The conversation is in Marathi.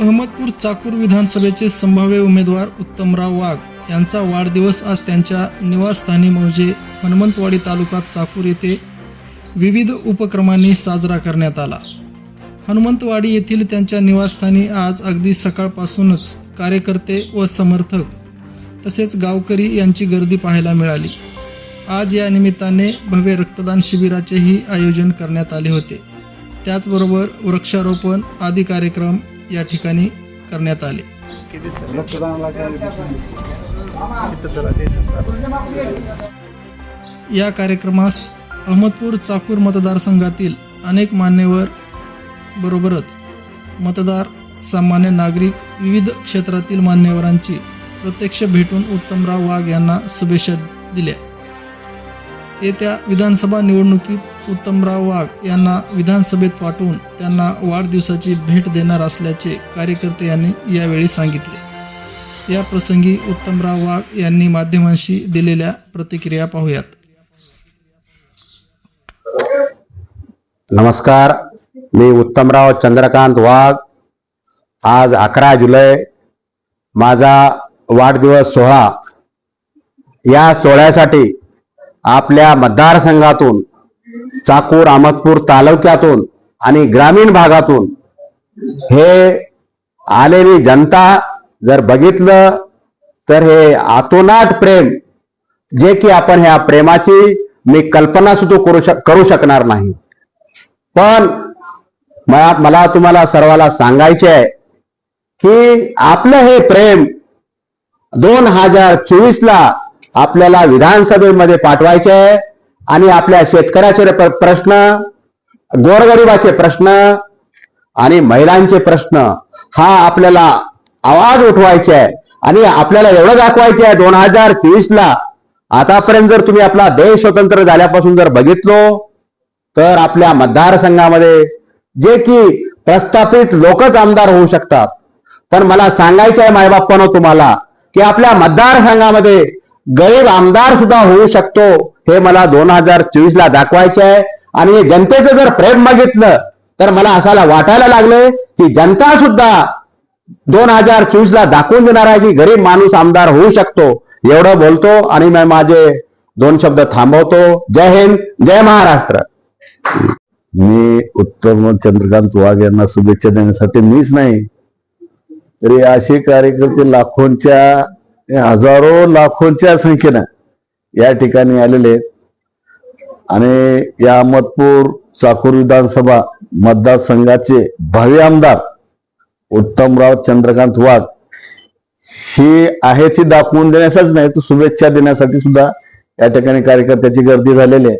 अहमदपूर चाकूर विधानसभेचे संभाव्य उमेदवार उत्तमराव वाघ यांचा वाढदिवस आज त्यांच्या निवासस्थानी म्हणजे हनुमंतवाडी तालुका चाकूर येथे विविध उपक्रमांनी साजरा करण्यात आला. हनुमंतवाडी येथील त्यांच्या निवासस्थानी आज अगदी सकाळपासूनच कार्यकर्ते व समर्थक तसेच गावकरी यांची गर्दी पाहायला मिळाली. आज या निमित्ताने भव्य रक्तदान शिबिराचेही आयोजन करण्यात आले होते. त्याचबरोबर वृक्षारोपण आदी कार्यक्रम या ठिकाणी करण्यात आले. या कार्यक्रमास अहमदपूर चाकूर मतदारसंघातील अनेक मान्यवर बरोबरच मतदार सामान्य नागरिक विविध क्षेत्रातील मान्यवरांची प्रत्यक्ष भेटून उत्तमराव वाघ यांना शुभेच्छा दिल्या. येत्या विधानसभा निवडणुकीत उत्तमराव वाघ यांना विधानसभेत पाठवून त्यांना वाढदिवसाची भेट देणार असल्याचे कार्यकर्ते यांनी यावेळी सांगितले. या प्रसंगी उत्तमराव वाघ यांनी माध्यमांशी दिलेल्या प्रतिक्रिया पाहूयात. नमस्कार. मी उत्तमराव चंद्रकांत वाघ. आज अकरा जुलै माझा वाढदिवस सोहळा. या सोहळ्यासाठी आपल्या मतदारसंघातून चाकूर अहमदपूर तालुक्यातून आणि ग्रामीण भागातून हे आलेली जनता जर बघितलं तर हे आतोनाट प्रेम जे की आपण ह्या प्रेमाची मी कल्पना सुद्धा करू शक करू शकणार नाही. पण मला मला तुम्हाला सर्वाला सांगायचे आहे की आपलं हे प्रेम दोन हजार चोवीसला आपल्याला विधानसभेमध्ये पाठवायचे आहे आणि आपल्या शेतकऱ्याचे प्रश्न गोरगरिबाचे प्रश्न आणि महिलांचे प्रश्न हा आपल्याला आवाज उठवायचे आहे आणि आपल्याला एवढं दाखवायचे आहे दोन हजार तेवीसला. आतापर्यंत जर तुम्ही आपला देश स्वतंत्र झाल्यापासून जर बघितलो तर आपल्या मतदारसंघामध्ये जे की प्रस्थापित लोकच आमदार होऊ शकतात. पण मला सांगायचं आहे मायबाप्पानो तुम्हाला की आपल्या मतदारसंघामध्ये गरीब आमदार सुद्धा होऊ शकतो हे मला दोन हजार चोवीस ला दाखवायचे आहे. आणि हे जनतेचं जर प्रेम बघितलं तर मला असायला वाटायला लागले की जनता सुद्धा दोन हजार चोवीस ला दाखवून देणार आहे की गरीब माणूस आमदार होऊ शकतो. एवढं बोलतो आणि मी माझे दोन शब्द थांबवतो. जय हिंद जय महाराष्ट्र. मी उत्तम चंद्रकांत वाघ यांना शुभेच्छा देण्यासाठी मीच नाही तरी असे कार्यकर्ते लाखोंच्या हजारो लाखोंच्या संख्येनं या ठिकाणी आलेले आहेत. आणि या अहमदपूर चाकूर विधानसभा मतदारसंघाचे भावी आमदार उत्तमराव चंद्रकांत वाघ ही आहे ती दाखवून देण्यासाच नाही तर शुभेच्छा देण्यासाठी सुद्धा या ठिकाणी कार्यकर्त्याची गर्दी झालेली आहे.